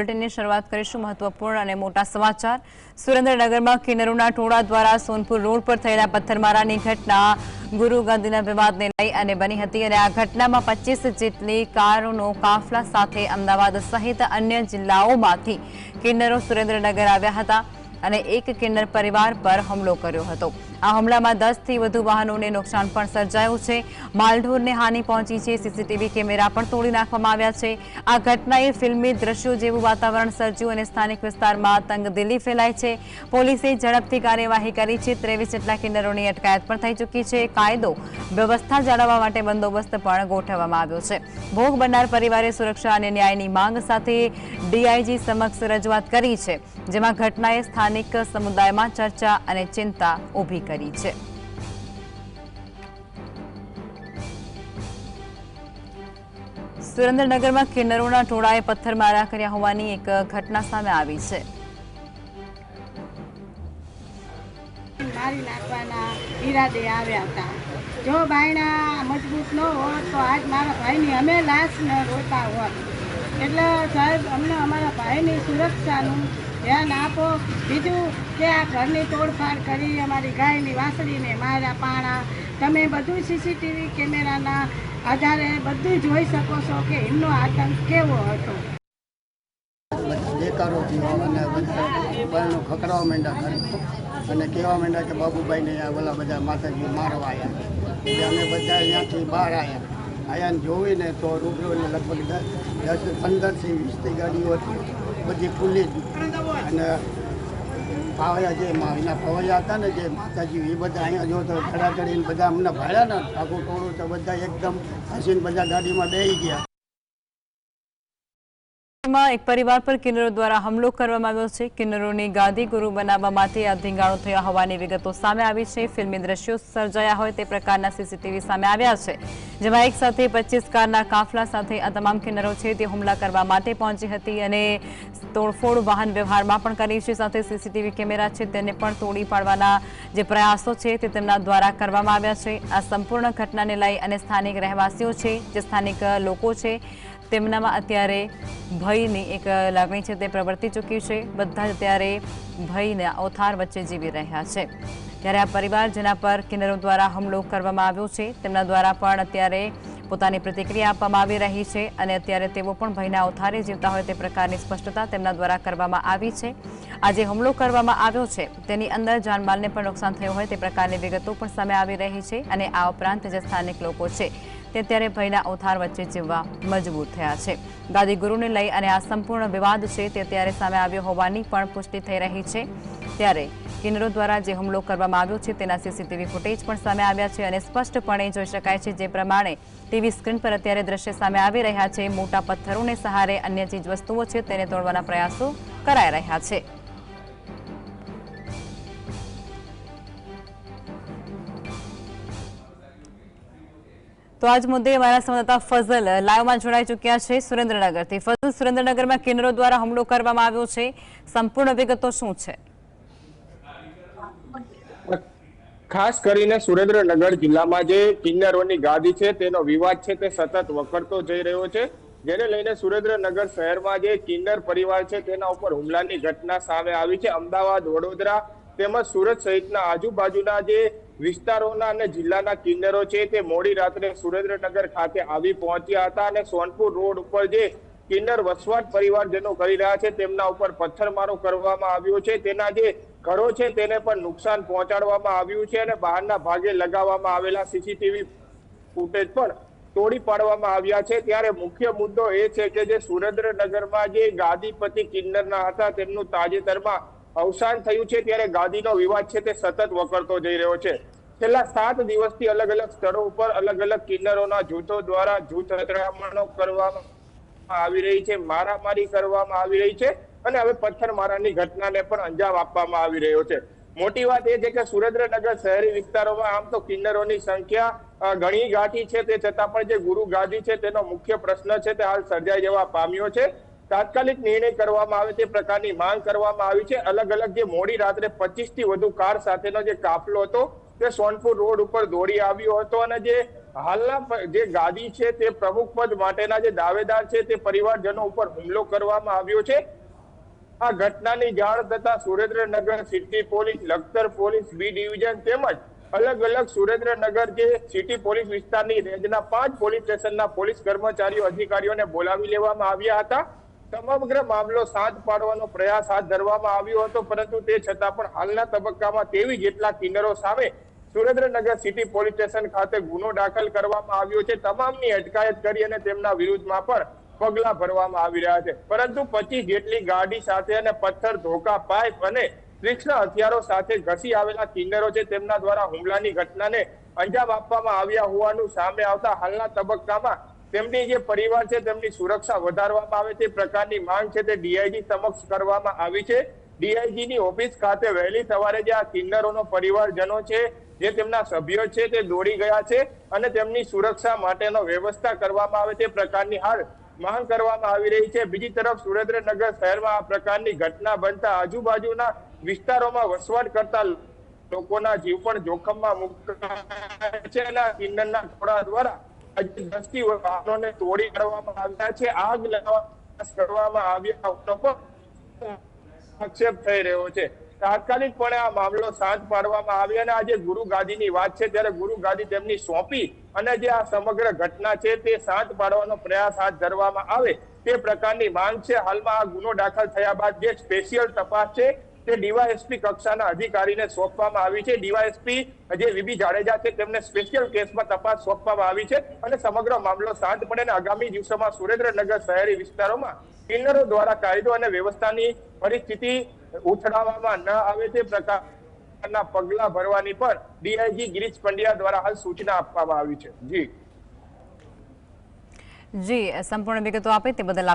શરૂઆત કરીશું મહત્વપૂર્ણ અને મોટા સમાચાર. સુરેન્દ્રનગરમાં કિન્નરોના ટોળા દ્વારા સોનપુર રોડ પર થયેલા પથ્થરમારાની ઘટના ગુરુ ગાંધીના વિવાદને લઈ અને બની હતી અને આ ઘટનામાં પચીસ જેટલી કારોનો કાફલા સાથે અમદાવાદ સહિત અન્ય જિલ્લાઓમાંથી કિન્નરો સુરેન્દ્રનગર આવ્યા હતા અને એક કિન્નર પરિવાર પર હુમલો કર્યો હતો. આ હુમલામાં દસથી વધુ વાહનોને નુકસાન પણ સર્જાયું છે. માલઢોરને હાનિ પહોંચી છે. સીસીટીવી કેમેરા પણ તોડી નાખવામાં આવ્યા છે. આ ઘટનાએ ફિલ્મી દ્રશ્યો જેવું વાતાવરણ સર્જ્યું અને સ્થાનિક વિસ્તારમાં તંગદિલી ફેલાય છે. પોલીસે ઝડપથી કાર્યવાહી કરી છે. ત્રેવીસ જેટલા કિન્નરોની અટકાયત પણ થઈ ચૂકી છે. કાયદો વ્યવસ્થા જાળવવા માટે બંદોબસ્ત પણ ગોઠવવામાં આવ્યો છે. ભોગ બનનાર પરિવારે સુરક્ષા અને ન્યાયની માંગ સાથે ડીઆઈજી સમક્ષ રજૂઆત કરી છે, જેમાં ઘટનાએ સ્થાનિક સમુદાયમાં ચર્ચા અને ચિંતા ઊભી કરી. છે. સુરેન્દ્રનગરમાં કિન્નરોના ટોળાએ પથ્થરમારા કર્યા હોવાની એક ઘટના સામે આવી છે. મારી નાખવાના ઈરાદે આવ્યા હતા. જો બાયણા મજબૂત ન હોત તો આજ મારા ભાઈની અમે લાશ ન રોતા હોત. એટલે સાહેબ, અમને અમારા ભાઈની સુરક્ષાનું ધ્યાન આપો. બીજું કે આ ઘરની તોડફાડ કરી, અમારી ગાયની વાસળીને માર્યા પાણા. તમે બધું સીસીટીવી કેમેરાના આધારે બધું જોઈ શકો છો કે એમનો આતંક કેવો હતો. બેકારો અને બહેનો ખકડાવા માંડ્યા અને કહેવા માંડ્યા કે બાબુભાઈને આ ઓલા બધા માતાજી મારવા આવ્યા એટલે અમે બધા અહીંયાથી બહાર આવ્યા આયાને જોઈને તો રૂબરૂને લગભગ દસ દસ, પંદરથી વીસથી ગાડીઓ હતી. બધી ખુલ્લી અને પાવયા જે એના પવૈયા હતા ને જે માતાજી, એ બધા અહીંયા જો તો ચડા ચડીને બધા અમને ભાડ્યા ને આખું ટોળું તો બધા એકદમ હસીને બધા ગાડીમાં બેસી ગયા. એક પરિવાર પર કિન્નરો દ્વારા હુમલો કરવામાં આવ્યો છે. કિન્નરોની ગાંધી ગુરુ બનાવવા માટે આ ધીંગાણો થયો હોવાની વિગતો સામે આવી છે. ફિલ્મી દ્રશ્યો સર્જાયા હોય તે પ્રકારના સીસીટીવી સામે આવ્યા છે. જેમાં એક સાથે પચીસ કારના કાફલા સાથે આ તમામ કિન્નરો છે તે હુમલા કરવા માટે પહોંચી હતી અને તોડફોડ વાહન વ્યવહારમાં પણ કરી છે. સાથે સીસીટીવી કેમેરા છે તેને પણ તોડી પાડવાના જે પ્રયાસો છે તે તેમના દ્વારા કરવામાં આવ્યા છે. આ સંપૂર્ણ ઘટનાને લઈ અને સ્થાનિક રહેવાસીઓ છે, જે સ્થાનિક લોકો છે તેમનામાં અત્યારે ભયની એક લાગણી છે, તે પ્રવર્તી ચૂકી છે. બધા જ અત્યારે ભયના ઓથાર વચ્ચે જીવી રહ્યા છે. ત્યારે આ પરિવાર જેના પર કિન્નરો દ્વારા હુમલો કરવામાં આવ્યો છે, તેમના દ્વારા પણ અત્યારે પોતાની પ્રતિક્રિયા આપવામાં આવી રહી છે અને અત્યારે તેઓ પણ ભયના ઓથારે જીવતા હોય તે પ્રકારની સ્પષ્ટતા તેમના દ્વારા કરવામાં આવી છે. આજે હુમલો કરવામાં આવ્યો છે, તેની અંદર જાનમાલને પણ નુકસાન થયું હોય તે પ્રકારની વિગતો પણ સામે આવી રહી છે અને આ ઉપરાંત જે સ્થાનિક લોકો છે તે ત્યારે ભયના ઓથાર વચ્ચે જીવવા મજબૂર થયા છે. ગાદી ગુરુને લઈ અને આ સંપૂર્ણ વિવાદ છે તે ત્યારે સામે આવ્યો હોવાની પણ પુષ્ટિ થઈ રહી છે. ત્યારે કિન્નરો દ્વારા જે હુમલો કરવામાં આવ્યો છે તેના સીસીટીવી ફૂટેજ પણ સામે આવ્યા છે અને સ્પષ્ટપણે જોઈ શકાય છે જે પ્રમાણે ટીવી સ્ક્રીન પર અત્યારે દ્રશ્ય સામે આવી રહ્યા છે. મોટા પથ્થરોને સહારે અન્ય ચીજ વસ્તુઓ છે તેને તોડવાના પ્રયાસો કરાઈ રહ્યા છે. તો આજ મુદ્દે અમારા સંવાદદાતા ફઝલ લાઈવમાં જોડાઈ ચૂક્યા છે સુરેન્દ્રનગરથી. ફઝલ, સુરેન્દ્રનગરમાં કિન્નરો દ્વારા હુમલો કરવામાં આવ્યો છે. સંપૂર્ણ વિગતો શું છે? ખાસ કરીને સુરેન્દ્રનગર જિલ્લામાં જે કિન્નરોની ગાદી છે, તેનો વિવાદ છે, તે સતત વકરતો જઈ રહ્યો છે. જેને લઈને સુરેન્દ્રનગર શહેરમાં જે કિન્નર પરિવાર છે, તેના ઉપર હુમલાની ઘટના સામે આવી છે. અમદાવાદ, વડોદરા તેમજ સુરત સહિતના આજુબાજુના જે વિસ્તારોના અને જિલ્લાના કિન્નરો છે તે મોડી રાત્રે સુરેન્દ્રનગર ખાતે આવી પહોંચ્યા હતા અને સોનપુર રોડ ઉપર જે કિન્નર વસવાટ પરિવારજનો કરી રહ્યા છે, તેમના ઉપર પથ્થરમારો કરવામાં આવ્યો છે. તેના જે ઘરો છે તેને પણ નુકસાન પહોંચાડવામાં આવ્યું છે અને બહારના ભાગે લગાવવામાં આવેલા સીસીટીવી ફૂટેજ પણ તોડી પાડવામાં આવ્યા છે. ત્યારે મુખ્ય મુદ્દો એ છે કે જે સુરેન્દ્રનગરમાં જે ગાદીપતિ કિન્નરના હતા તેમનું તાજેતરમાં અવસાન થયું છે ત્યારે ગાદીનો વિવાદ છે તે સતત વકરતો જઈ રહ્યો છે. છેલ્લા સાત દિવસથી અલગ અલગ સ્થળો ઉપર અલગ અલગ કિન્નરોના જૂથો દ્વારા જૂથ અથડામણો કરવામાં આવી રહી છે, મારામારી કરવામાં આવી રહી છે અને હવે પથ્થરમારાની ઘટનાને પણ અંજામ આપવામાં આવી રહ્યો છે. મોટી વાત એ છે કે સુરેન્દ્રનગર શહેરી વિસ્તારોમાં આમ તો કિન્નરોની સંખ્યા ઘણી ગાંઠી છે, તે છતાં પણ જે ગુરુ ગાદી છે તેનો મુખ્ય પ્રશ્ન છે તે હાલ સર્જાઈ જવા પામ્યો છે. તાત્કાલિક નિર્ણય કરવામાં આવે તે પ્રકારની માંગ કરવામાં આવી છે. અલગ અલગ જે મોડી રાત્રે પચીસથી વધુ કાર સાથેનો જે કાફલો હતો, તે સોનપુર રોડ ઉપર દોડી આવ્યો હતો અને જે હાલના જે ગાદી છે, તે પ્રમુખ પદ માટેના જે દાવેદાર છે, તે પરિવારજનો ઉપર હુમલો કરવામાં આવ્યો છે. આ ઘટનાની જાણ થતા Surendranagar city police, Lakhtar police, B division તેમજ અલગ અલગ સુરેન્દ્રનગર જે સિટી પોલીસ વિસ્તારની રેન્જના પાંચ પોલીસ સ્ટેશનના પોલીસ કર્મચારીઓ, અધિકારીઓને બોલાવી લેવામાં આવ્યા હતા. સમગ્ર મામલો સાજ પાડવાનો પ્રયાસ હાથ ધરવામાં આવ્યો હતો, પરંતુ તે છતાં પણ હાલના તબક્કામાં તેવી જેટલા કિન્નરો સામે સુરેન્દ્રનગર સિટી પોલીસ સ્ટેશન ખાતે ગુનો દાખલ કરવામાં આવ્યો છે. તમામની અટકાયત કરી અને તેમના વિરુદ્ધમાં પણ પગલા ભરવામાં આવી રહ્યા છે. પરંતુ પચીસ જેટલી ગાડી સાથે અને પથ્થર, ધોકા, પાઇપ અને તીક્ષ્ણ હથિયારો સાથે ઘસી આવેલા કિન્નરો છે. તેમના દ્વારા હુમલાની ઘટનાને અંજામ આપવામાં આવ્યા હોવાનું સામે આવતા હાલના તબક્કામાં તેમની જે પરિવાર છે, તેમની સુરક્ષા વધારવામાં આવે તે પ્રકારની માંગ છે તે ડીઆઈજી સમક્ષ કરવામાં આવી છે. ડીઆઈજી ની ઓફિસ ખાતે વહેલી સવારે જે આ કિન્નરોનો પરિવારજનો છે, જે તેમના સભ્યો છે, તે દોડી ગયા છે અને તેમની સુરક્ષા માટેનો વ્યવસ્થા કરવામાં આવે તે પ્રકારની હાલ માંગ કરવામાં આવી રહી છે. બીજી તરફ સુરેન્દ્રનગર શહેરમાં આ પ્રકારની ઘટના બનતા આજુબાજુના વિસ્તારોમાં વસવાટ કરતા લોકોના જીવ પણ જોખમમાં મુકાયા છે અને કિન્નરના ટોળા દ્વારા દસથી વાહનોને તોડી પાડવામાં આવ્યા છે. આગ લગાવવા કરવામાં આવ્યા હોવાનો આક્ષેપ થઈ રહ્યો છે. તાત્કાલિક પણે આ મામલો શાંત પાડવામાં આવ્યો અને આજે ગુરુ ગાદીની વાત છે, ત્યારે ગુરુ ગાદી તેમની સોંપી અને જે આ સમગ્ર ઘટના છે તે શાંત પાડવાનો પ્રયાસ હાથ ધરવામાં આવે તે પ્રકારની માંગ છે. હાલમાં આ ગુનો દાખલ થયા બાદ જે સ્પેશિયલ તપાસ છે તે ડીવાયએસપી કક્ષાના અધિકારીને સોંપવામાં આવી છે. ડીવાયએસપી જે વીબી જાડેજા છે, તેમને સ્પેશિયલ કેસમાં તપાસ સોંપવામાં આવી છે અને સમગ્ર મામલો શાંત પડે અને આગામી દિવસોમાં સુરેન્દ્રનગર શહેરી વિસ્તારોમાં કિન્નરો દ્વારા કાયદો અને વ્યવસ્થાની પરિસ્થિતિ ઉછળાવવામાં ન આવે તે પ્રકારના પગલા ભરવાની પણ ડીઆઈજી ગિરીશ પંડ્યા દ્વારા હાલ સૂચના આપવામાં આવી છે. જી. જી, સંપૂર્ણ વિગતો આપે તે બદલ